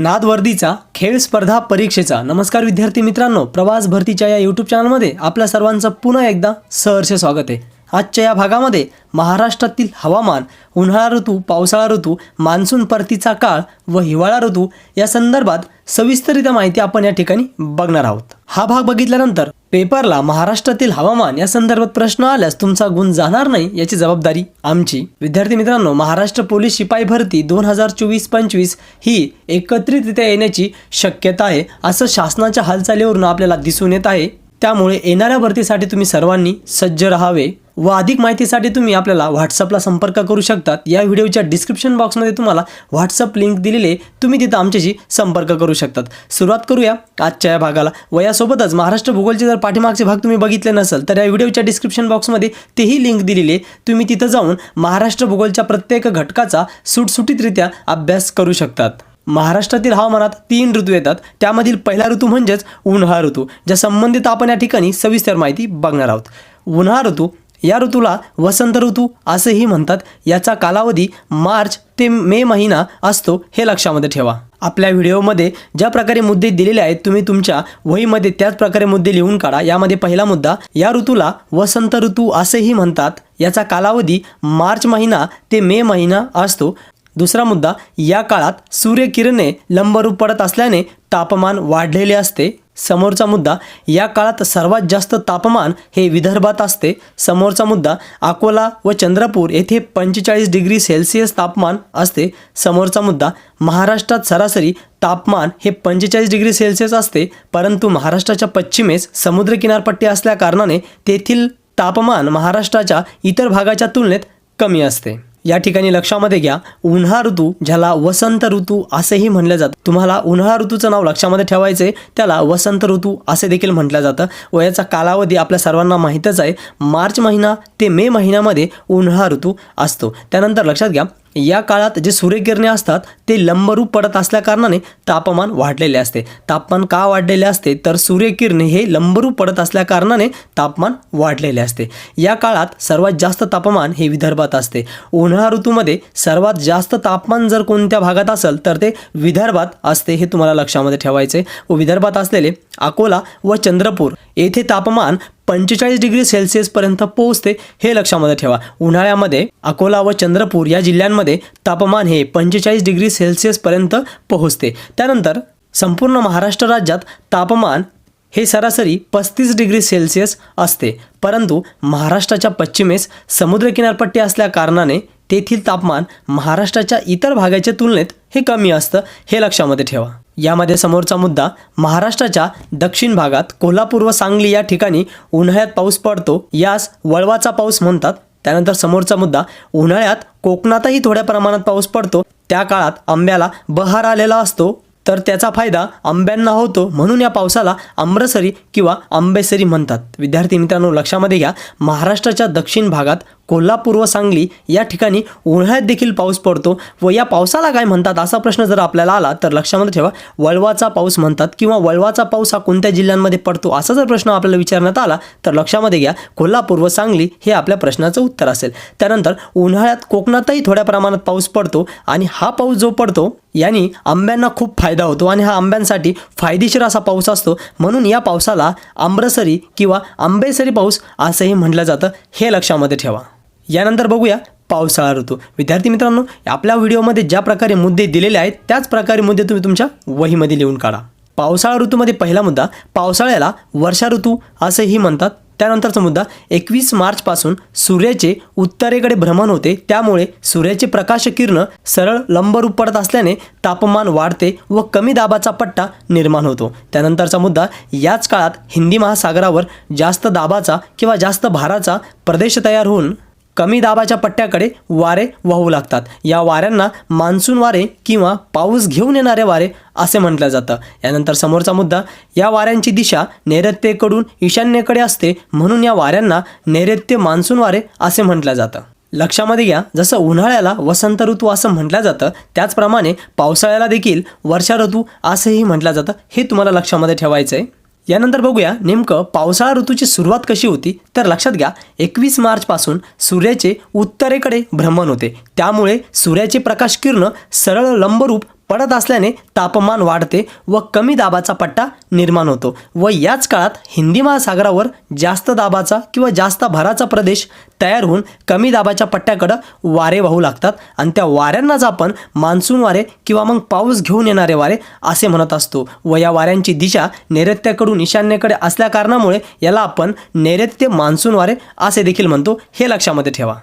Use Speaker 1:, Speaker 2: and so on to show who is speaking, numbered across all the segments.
Speaker 1: नादवर्दीचा खेळ स्पर्धा परीक्षेचा. नमस्कार विद्यार्थी मित्रांनो प्रवास भरतीच्या या यूट्यूब चॅनलमध्ये आपल्या सर्वांचं पुन्हा एकदा सहर्ष स्वागत आहे. आजच्या या भागामध्ये महाराष्ट्रातील हवामान उन्हाळा ऋतू पावसाळा ऋतू मान्सून परतीचा काळ व हिवाळा ऋतू या संदर्भात सविस्तरित्या माहिती आपण या ठिकाणी बघणार आहोत. हा भाग बघितल्यानंतर पेपरला महाराष्ट्रातील हवामान या संदर्भात प्रश्न आल्यास तुमचा गुण जाणार नाही याची जबाबदारी आमची. विद्यार्थी मित्रांनो महाराष्ट्र पोलीस शिपाई भरती दोन हजार चोवीस पंचवीस ही एकत्रितरित्या येण्याची शक्यता आहे असं शासनाच्या हालचालीवरून आपल्याला दिसून येत आहे. त्यामुळे येणाऱ्या भरतीसाठी तुम्ही सर्वांनी सज्ज राहावे. व अधिक माहितीसाठी तुम्ही आपल्याला व्हॉट्सअपला संपर्क करू शकतात या व्हिडिओच्या डिस्क्रिप्शन बॉक्समध्ये तुम्हाला व्हॉट्सअप लिंक दिलेले तुम्ही तिथं आमच्याशी संपर्क करू शकतात. सुरुवात करूया आजच्या या भागाला. व यासोबतच महाराष्ट्र भूगोलचे जर पाठीमागचे भाग तुम्ही बघितले नसेल तर या व्हिडिओच्या डिस्क्रिप्शन बॉक्समध्ये तेही लिंक दिलेली आहे. तुम्ही तिथं जाऊन महाराष्ट्र भूगोलच्या प्रत्येक घटकाचा सुटसुटीतरित्या अभ्यास करू शकतात. महाराष्ट्रातील हवामानात तीन ऋतू येतात. त्यामधील पहिला ऋतू म्हणजेच उन्हाळा ऋतू ज्या संबंधित आपण या ठिकाणी सविस्तर माहिती बघणार आहोत. उन्हाळा ऋतू या ऋतूला वसंत ऋतू असेही म्हणतात. याचा कालावधी मार्च ते मे महिना असतो हे लक्षामध्ये ठेवा. आपल्या व्हिडिओमध्ये ज्या प्रकारे मुद्दे दिलेले आहेत तुम्ही तुमच्या वहीमध्ये त्याच प्रकारे मुद्दे लिहून काढा. यामध्ये पहिला मुद्दा या ऋतूला वसंत ऋतू असेही म्हणतात. याचा कालावधी मार्च महिना ते मे महिना असतो. दुसरा मुद्दा या काळात सूर्यकिरणे लंबरूप पडत असल्याने तापमान वाढलेले असते. समोरचा मुद्दा या काळात सर्वात जास्त तापमान हे विदर्भात असते. समोरचा मुद्दा अकोला व चंद्रपूर येथे पंचेचाळीस डिग्री सेल्सिअस तापमान असते. समोरचा मुद्दा महाराष्ट्रात सरासरी तापमान हे पंचेचाळीस डिग्री सेल्सिअस असते परंतु महाराष्ट्राच्या पश्चिमेस समुद्र किनारपट्टी असल्याकारणाने तेथील तापमान महाराष्ट्राच्या इतर भागाच्या तुलनेत कमी असते. या ठिकाणी लक्षामध्ये घ्या उन्हा ऋतू ज्याला वसंत ऋतू असेही म्हणलं जातं. तुम्हाला उन्हाळा ऋतूचं नाव लक्षामध्ये ठेवायचं आहे त्याला वसंत ऋतू असे देखील म्हटलं जातं. व याचा कालावधी आपल्या सर्वांना माहीतच आहे. मार्च महिना ते मे महिन्यामध्ये उन्हाळा ऋतू असतो. त्यानंतर लक्षात घ्या या काळात जे सूर्यकिरणे असतात ते लंबरूप पडत असल्याकारणाने तापमान वाढलेले असते. तापमान का वाढलेले असते? तर सूर्यकिरणे हे लंबरूप पडत असल्याकारणाने तापमान वाढलेले असते. या काळात सर्वात जास्त तापमान हे विदर्भात असते. उन्हाळा ऋतूमध्ये सर्वात जास्त तापमान जर कोणत्या भागात असेल तर ते विदर्भात असते हे तुम्हाला लक्षामध्ये ठेवायचे व विदर्भात असलेले अकोला व चंद्रपूर येथे तापमान पंचेचाळीस डिग्री सेल्सिअसपर्यंत पोहोचते हे लक्षामध्ये ठेवा. उन्हाळ्यामध्ये अकोला व चंद्रपूर या जिल्ह्यांमध्ये तापमान हे पंचेचाळीस डिग्री सेल्सिअसपर्यंत पोहोचते. त्यानंतर संपूर्ण महाराष्ट्र राज्यात तापमान हे सरासरी पस्तीस डिग्री सेल्सिअस असते. परंतु महाराष्ट्राच्या पश्चिमेस समुद्र किनारपट्टी असल्या कारणाने तेथील तापमान महाराष्ट्राच्या इतर भागाच्या तुलनेत हे कमी असतं हे लक्षामध्ये ठेवा. यामध्ये समोरचा मुद्दा महाराष्ट्राच्या दक्षिण भागात कोल्हापूर व सांगली या ठिकाणी उन्हाळ्यात पाऊस पडतो यास वळवाचा पाऊस म्हणतात. त्यानंतर समोरचा मुद्दा उन्हाळ्यात कोकणातही थोड्या प्रमाणात पाऊस पडतो त्या काळात आंब्याला बहार आलेला असतो. तर त्याचा फायदा आंब्यांना होतो म्हणून या पावसाला आम्रसरी किंवा आंबेसरी म्हणतात. विद्यार्थी मित्रांनो लक्षामध्ये घ्या महाराष्ट्राच्या दक्षिण भागात कोल्हापूर व सांगली या ठिकाणी उन्हाळ्यात देखील पाऊस पडतो व या पावसाला काय म्हणतात असा प्रश्न जर आपल्याला आला तर लक्षामध्ये ठेवा. वळवाचा पाऊस म्हणतात किंवा वळवाचा पाऊस हा कोणत्या जिल्ह्यांमध्ये पडतो असा जर प्रश्न आपल्याला विचारण्यात आला तर लक्षामध्ये घ्या. कोल्हापूर व सांगली हे आपल्या प्रश्नाचं उत्तर असेल. त्यानंतर उन्हाळ्यात कोकणातही थोड्या प्रमाणात पाऊस पडतो आणि हा पाऊस जो पडतो यांनी आंब्यांना खूप फायदा होतो आणि हा आंब्यांसाठी फायदेशीर असा पाऊस असतो. म्हणून या पावसाला आंब्रसरी किंवा आंबेसरी पाऊस असंही म्हटलं जातं. हे लक्षामध्ये ठेवा. यानंतर बघूया पावसाळा ऋतू. विद्यार्थी मित्रांनो आपल्या व्हिडिओमध्ये ज्या प्रकारे मुद्दे दिलेले आहेत त्याच प्रकारे मुद्दे तुम्ही तुमच्या वहीमध्ये लिहून काढा. पावसाळा ऋतूमध्ये पहिला मुद्दा पावसाळ्याला वर्षा ऋतू असेही म्हणतात. त्यानंतरचा मुद्दा एकवीस मार्चपासून सूर्याचे उत्तरेकडे भ्रमण होते. त्यामुळे सूर्याचे प्रकाश किरण सरळ लंबरूप पडत असल्याने तापमान वाढते व कमी दाबाचा पट्टा निर्माण होतो. त्यानंतरचा मुद्दा याच काळात हिंदी महासागरावर जास्त दाबाचा किंवा जास्त भाराचा प्रदेश तयार होऊन कमी दाबाच्या पट्ट्याकडे वारे वाहू लागतात. या वाऱ्यांना मान्सून वारे किंवा पाऊस घेऊन येणारे वारे असे म्हटलं जातं. यानंतर समोरचा मुद्दा या वाऱ्यांची दिशा नैऋत्येकडून ईशान्येकडे असते म्हणून या वाऱ्यांना नैऋत्य मान्सून वारे असे म्हटलं जातं. लक्षामध्ये घ्या जसं उन्हाळ्याला वसंत ऋतू असं म्हटलं जातं त्याचप्रमाणे पावसाळ्याला देखील वर्षा ऋतू असंही म्हटलं जातं. हे तुम्हाला लक्षामध्ये ठेवायचं आहे यानंतर बघूया नेमकं पावसाळा ऋतूची सुरुवात कशी होती. तर लक्षात घ्या एकवीस मार्चपासून सूर्याचे उत्तरेकडे भ्रमण होते. त्यामुळे सूर्याचे प्रकाश किरण सरळ लंबरूप पडत असल्याने तापमान वाढते व कमी दाबाचा पट्टा निर्माण होतो व याच काळात हिंदी महासागरावर जास्त दाबाचा किंवा जास्त भराचा प्रदेश तयार होऊन कमी दाबाच्या पट्ट्याकडं वारे वाहू लागतात आणि त्या वाऱ्यांनाच आपण मान्सून वारे किंवा मग पाऊस घेऊन येणारे वारे असे म्हणत असतो व या वाऱ्यांची दिशा नैऋत्याकडून ईशान्येकडे असल्या कारणामुळे याला आपण नैऋत्य मान्सून वारे असे देखील म्हणतो. हे लक्षामध्ये ठेवा.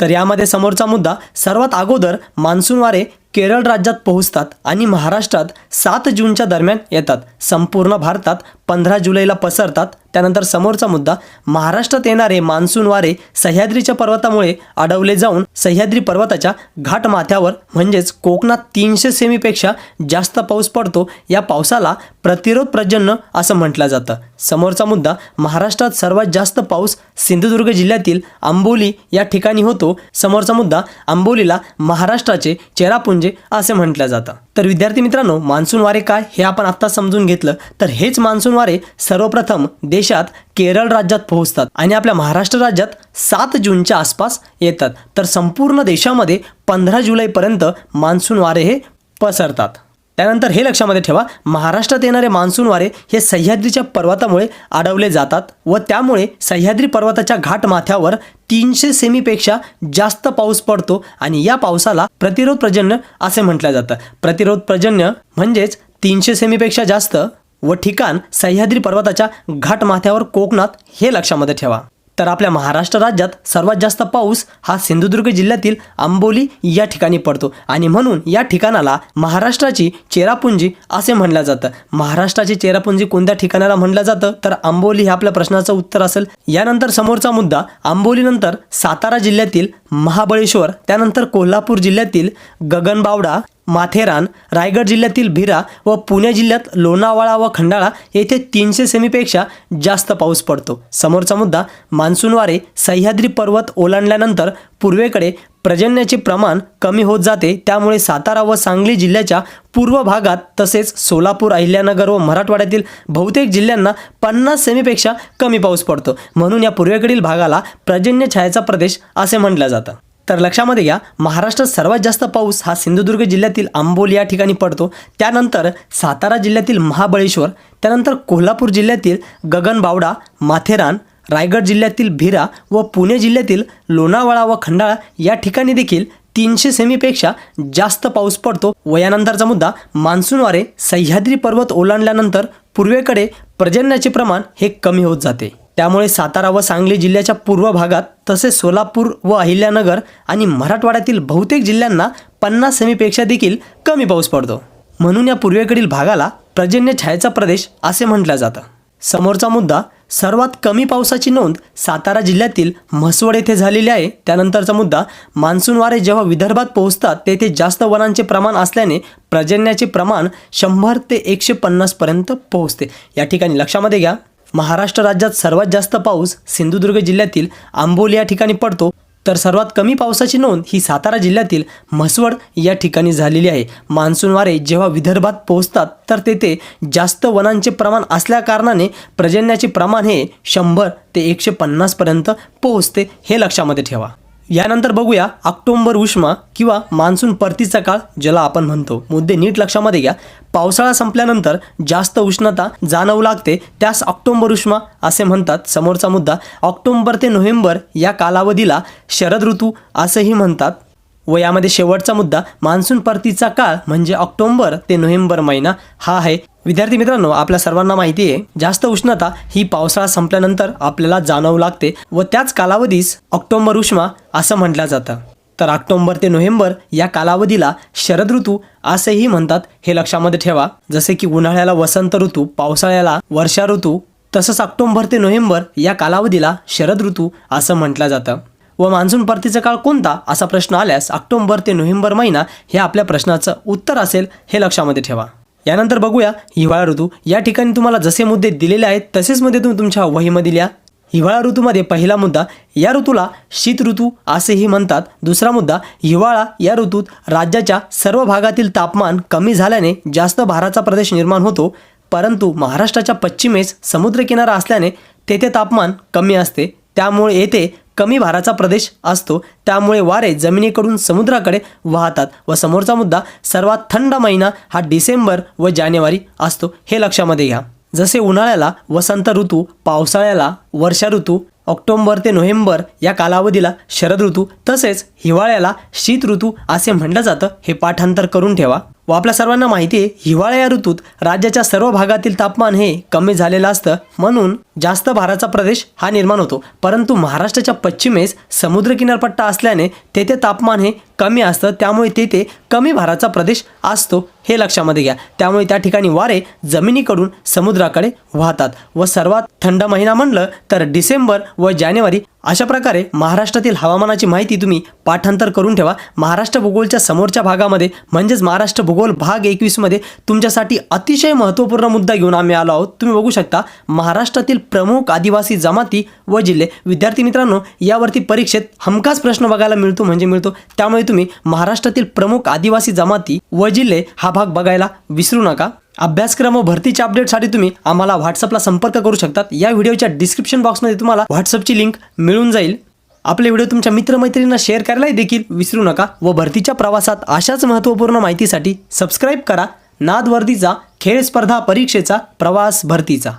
Speaker 1: तर यामध्ये समोरचा मुद्दा सर्वात अगोदर मान्सून वारे केरळ राज्यात पोहोचतात आणि महाराष्ट्रात सात जूनच्या दरम्यान येतात. संपूर्ण भारतात पंधरा जुलैला पसरतात. त्यानंतर समोरचा मुद्दा महाराष्ट्रात येणारे मान्सून वारे सह्याद्रीच्या पर्वतामुळे अडवले जाऊन सह्याद्री पर्वताच्या घाट माथ्यावर म्हणजेच कोकणात तीनशे सेमीपेक्षा जास्त पाऊस पडतो या पावसाला प्रतिरोध प्रजन्य असं म्हटलं जातं. समोरचा मुद्दा महाराष्ट्रात सर्वात जास्त पाऊस सिंधुदुर्ग जिल्ह्यातील आंबोली या ठिकाणी होतो. समोरचा मुद्दा आंबोलीला महाराष्ट्राचे चेरापुंजे असे म्हटलं जातं. तर विद्यार्थी मित्रांनो मान्सून वारे काय हे आपण आत्ता समजून घेतलं. तर हेच मान्सून वारे सर्वप्रथम देशात केरळ राज्यात पोहोचतात आणि आपल्या महाराष्ट्र राज्यात सात जूनच्या आसपास येतात. तर संपूर्ण देशामध्ये पंधरा जुलैपर्यंत मान्सून वारे हे पसरतात. त्यानंतर हे लक्षामध्ये ठेवा महाराष्ट्रात येणारे मान्सून वारे हे सह्याद्रीच्या पर्वतामुळे अडवले जातात व त्यामुळे सह्याद्री पर्वताच्या घाट माथ्यावर तीनशे सेमीपेक्षा जास्त पाऊस पडतो आणि या पावसाला प्रतिरोध प्रजन्य असे म्हटलं जातं. प्रतिरोध प्रजन्य म्हणजेच तीनशे सेमीपेक्षा जास्त व ठिकाण सह्याद्री पर्वताच्या घाट माथ्यावर कोकणात हे लक्षामध्ये ठेवा. तर आपल्या महाराष्ट्र राज्यात सर्वात जास्त पाऊस हा सिंधुदुर्ग जिल्ह्यातील आंबोली या ठिकाणी पडतो. आणि म्हणून या ठिकाणाला महाराष्ट्राची चेरापुंजी असे म्हणलं जातं. महाराष्ट्राची चेरापुंजी कोणत्या ठिकाणाला म्हणलं जातं? तर आंबोली हे आपल्या प्रश्नाचं उत्तर असेल. यानंतर समोरचा मुद्दा आंबोलीनंतर सातारा जिल्ह्यातील महाबळेश्वर त्यानंतर कोल्हापूर जिल्ह्यातील गगनबावडा माथेरान रायगड जिल्ह्यातील भिरा व पुणे जिल्ह्यात लोणावळा व खंडाळा येथे तीनशे सेमीपेक्षा जास्त पाऊस पडतो. समोरचा मुद्दा मान्सून वारे सह्याद्री पर्वत ओलांडल्यानंतर पूर्वेकडे पर्जन्याचे प्रमाण कमी होत जाते त्यामुळे सातारा व सांगली जिल्ह्याच्या पूर्व भागात तसेच सोलापूर अहिल्यानगर व मराठवाड्यातील बहुतेक जिल्ह्यांना पन्नास सेमीपेक्षा कमी पाऊस पडतो. म्हणून या पूर्वेकडील भागाला पर्जन्य छायाचा प्रदेश असे म्हटलं जातं. तर लक्षामध्ये घ्या महाराष्ट्रात सर्वात जास्त पाऊस हा सिंधुदुर्ग जिल्ह्यातील आंबोली या ठिकाणी पडतो. त्यानंतर सातारा जिल्ह्यातील महाबळेश्वर त्यानंतर कोल्हापूर जिल्ह्यातील गगनबावडा माथेरान रायगड जिल्ह्यातील भिरा व पुणे जिल्ह्यातील लोणावळा व खंडाळा या ठिकाणी देखील तीनशे सेमीपेक्षा जास्त पाऊस पडतो. व यानंतरचा मुद्दा मान्सूनवारे सह्याद्री पर्वत ओलांडल्यानंतर पूर्वेकडे पर्जन्याचे प्रमाण हे कमी होत जाते. त्यामुळे सातारा व सांगली जिल्ह्याच्या पूर्व भागात तसेच सोलापूर व अहिल्यानगर आणि मराठवाड्यातील बहुतेक जिल्ह्यांना पन्नास सेमीपेक्षा देखील कमी पाऊस पडतो. म्हणून या पूर्वेकडील भागाला पर्जन्य छायेचा प्रदेश असे म्हटलं जातं. समोरचा मुद्दा सर्वात कमी पावसाची नोंद सातारा जिल्ह्यातील म्हसवड येथे झालेली आहे. त्यानंतरचा मुद्दा मान्सून वारे जेव्हा विदर्भात पोहोचतात तेथे जास्त वनांचे प्रमाण असल्याने पर्जन्याचे प्रमाण शंभर ते एकशे पन्नासपर्यंत पोहोचते. या ठिकाणी लक्षामध्ये घ्या महाराष्ट्र राज्यात सर्वात जास्त पाऊस सिंधुदुर्ग जिल्ह्यातील आंबोली या ठिकाणी पडतो. तर सर्वात कमी पावसाची नोंद ही सातारा जिल्ह्यातील म्हसवड या ठिकाणी झालेली आहे. मान्सून वारे जेव्हा विदर्भात पोहोचतात तर तेथे जास्त वनांचे प्रमाण असल्याकारणाने प्रजन्याचे प्रमाण हे शंभर ते एकशे पन्नासपर्यंत पोहोचते हे लक्षामध्ये ठेवा. यानंतर बघूया ऑक्टोंबर उष्मा किंवा मान्सून परतीचा काळ ज्याला आपण म्हणतो. मुद्दे नीट लक्षामध्ये घ्या. पावसाळा संपल्यानंतर जास्त उष्णता जाणवू लागते त्यास ऑक्टोंबर उष्मा असे म्हणतात. समोरचा मुद्दा ऑक्टोंबर ते नोव्हेंबर या कालावधीला शरद ऋतू असंही म्हणतात. व यामध्ये शेवटचा मुद्दा मान्सून परतीचा काळ म्हणजे ऑक्टोंबर ते नोव्हेंबर महिना हा आहे. विद्यार्थी मित्रांनो आपल्या सर्वांना माहिती आहे जास्त उष्णता ही पावसाळा संपल्यानंतर आपल्याला जाणवू लागते व त्याच कालावधीस ऑक्टोंबर उष्मा असं म्हटलं जातं. तर ऑक्टोंबर ते नोव्हेंबर या कालावधीला शरद ऋतू असेही म्हणतात. हे लक्षामध्ये ठेवा जसे की उन्हाळ्याला वसंत ऋतू पावसाळ्याला वर्षा ऋतू तसंच ऑक्टोंबर ते नोव्हेंबर या कालावधीला शरद ऋतू असं म्हटलं जातं. व मान्सून परतीचा काळ कोणता असा प्रश्न आल्यास ऑक्टोंबर ते नोव्हेंबर महिना हे आपल्या प्रश्नाचं उत्तर असेल हे लक्षामध्ये ठेवा. यानंतर बघूया हिवाळा ऋतू. या ठिकाणी तुम्हाला जसे मुद्दे दिलेले आहेत तसेच मुद्दे तुम्ही तुमच्या वहीमध्ये लिहा. हिवाळा ऋतूमध्ये पहिला मुद्दा या ऋतूला शीत ऋतू असेही म्हणतात. दुसरा मुद्दा हिवाळा या ऋतूत राज्याच्या सर्व भागातील तापमान कमी झाल्याने जास्त भाराचा प्रदेश निर्माण होतो. परंतु महाराष्ट्राच्या पश्चिमेस समुद्रकिनारा असल्याने तेथे तापमान कमी असते. त्यामुळे येथे कमी भाराचा प्रदेश असतो. त्यामुळे वारे जमिनीकडून समुद्राकडे वाहतात व समोरचा मुद्दा सर्वात थंड महिना हा डिसेंबर व जानेवारी असतो. हे लक्षामध्ये घ्या. जसे उन्हाळ्याला वसंत ऋतू पावसाळ्याला वर्षा ऋतू ऑक्टोंबर ते नोव्हेंबर या कालावधीला शरद ऋतू तसेच हिवाळ्याला शीत ऋतू असे म्हटलं जातं. हे पाठांतर करून ठेवा. व आपल्या सर्वांना माहिती आहे हिवाळा या ऋतूत राज्याच्या सर्व भागातील तापमान हे कमी झालेलं असतं. म्हणून जास्त भाराचा प्रदेश हा निर्माण होतो. परंतु महाराष्ट्राच्या पश्चिमेस समुद्र किनारपट्टा असल्याने तेथे तापमान हे कमी असतं. त्यामुळे तेथे कमी भाराचा प्रदेश असतो हे लक्षामध्ये घ्या. त्यामुळे त्या ठिकाणी वारे जमिनीकडून समुद्राकडे वाहतात. व सर्वात थंड महिना म्हणलं तर डिसेंबर व जानेवारी अशा प्रकारे महाराष्ट्रातील हवामानाची माहिती तुम्ही पाठांतर करून ठेवा. महाराष्ट्र भूगोलच्या समोरच्या भागामध्ये म्हणजेच महाराष्ट्र भूगोल भाग एकवीसमध्ये तुमच्यासाठी अतिशय महत्त्वपूर्ण मुद्दा घेऊन आम्ही आलो आहोत. तुम्ही बघू शकता महाराष्ट्रातील प्रमुख आदिवासी जमाती व जिल्हे. विद्यार्थी मित्रांनो यावरती परीक्षेत हमखास प्रश्न बघायला मिळतो म्हणजे मिळतो. त्यामुळे तुम्ही महाराष्ट्रातील प्रमुख आदिवासी जमाती व जिल्हे हा भाग बघायला विसरू नका. अभ्यासक्रम व भरतीच्या अपडेटसाठी तुम्ही आम्हाला व्हॉट्सअपला संपर्क करू शकतात. या व्हिडिओच्या डिस्क्रिप्शन बॉक्समध्ये तुम्हाला व्हॉट्सअपची लिंक मिळून जाईल. आपले व्हिडिओ तुमच्या मित्रमैत्रिणींना शेअर करायलाही देखील विसरू नका व भरतीच्या प्रवासात अशाच महत्त्वपूर्ण माहितीसाठी सबस्क्राईब करा. नादवर्दीचा खेळ स्पर्धा परीक्षेचा प्रवास भरतीचा.